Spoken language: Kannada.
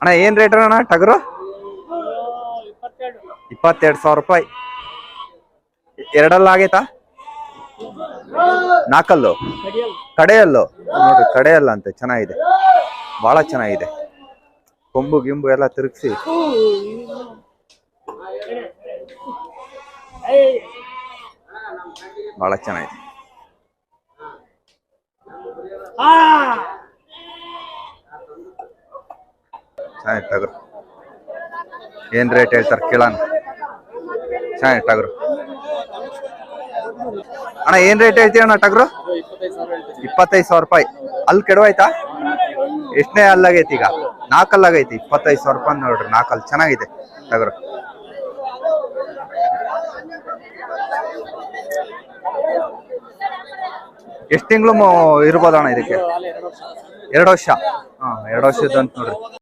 ಅಣ್ಣ, ಏನ್ ರೇಟ್ ಅಣ್ಣ ಟಗರು? ಇಪ್ಪತ್ತೆರಡು ಸಾವಿರ ರೂಪಾಯಿ. ಎರಡಲ್ಲ ಆಗೈತಾ ನಾಲ್ಕಲ್ಲು? ಕಡೆಯಲ್ಲು? ನೋಡ್ರಿ ಕಡೆಯಲ್ಲ ಅಂತ ಚೆನ್ನಾಗಿದೆ. ಬಹಳ ಚೆನ್ನಾಗಿದೆ. ಕೊಂಬು, ಗಿಂಬು ಎಲ್ಲ ತಿರುಗಿಸಿ. ಬಹಳ ಚೆನ್ನಾಗಿದೆ. ಚೆನ್ನಾಗಿ ಟಗರು ಏನ್ ರೇಟ್ ಹೇಳ್ತಾರೆ ಕೇಳೋಣ. ಚೆನ್ನಾಗಿ ಟಗರು ಅಣ್ಣ, ಏನ್ ರೇಟ್ ಹೇಳ್ತೀಯ ಅಣ್ಣ ಟಗರು ಇಪ್ಪತ್ತೈದು ಸಾವಿರ ರೂಪಾಯಿ. ಅಲ್ಲಿ ಕೆಡವಾಯ್ತಾ ಎಷ್ಟನೇ ಅಲ್ಲಾಗೈತಿ ಈಗ? ನಾಲ್ಕಲ್ಲಾಗೈತಿ, ಇಪ್ಪತ್ತೈದು ಸಾವಿರ ರೂಪಾಯಿ ನೋಡ್ರಿ, ನಾಲ್ಕಲ್ಲಿ. ಚೆನ್ನಾಗಿದೆ ಟಗರು ಎಷ್ಟು ತಿಂಗಳು ಇರ್ಬೋದಣ್ಣ ಇದಕ್ಕೆ? ಎರಡು ವರ್ಷ. ಹಾಂ, ಎರಡು ವರ್ಷ ಅಂತ ನೋಡ್ರಿ.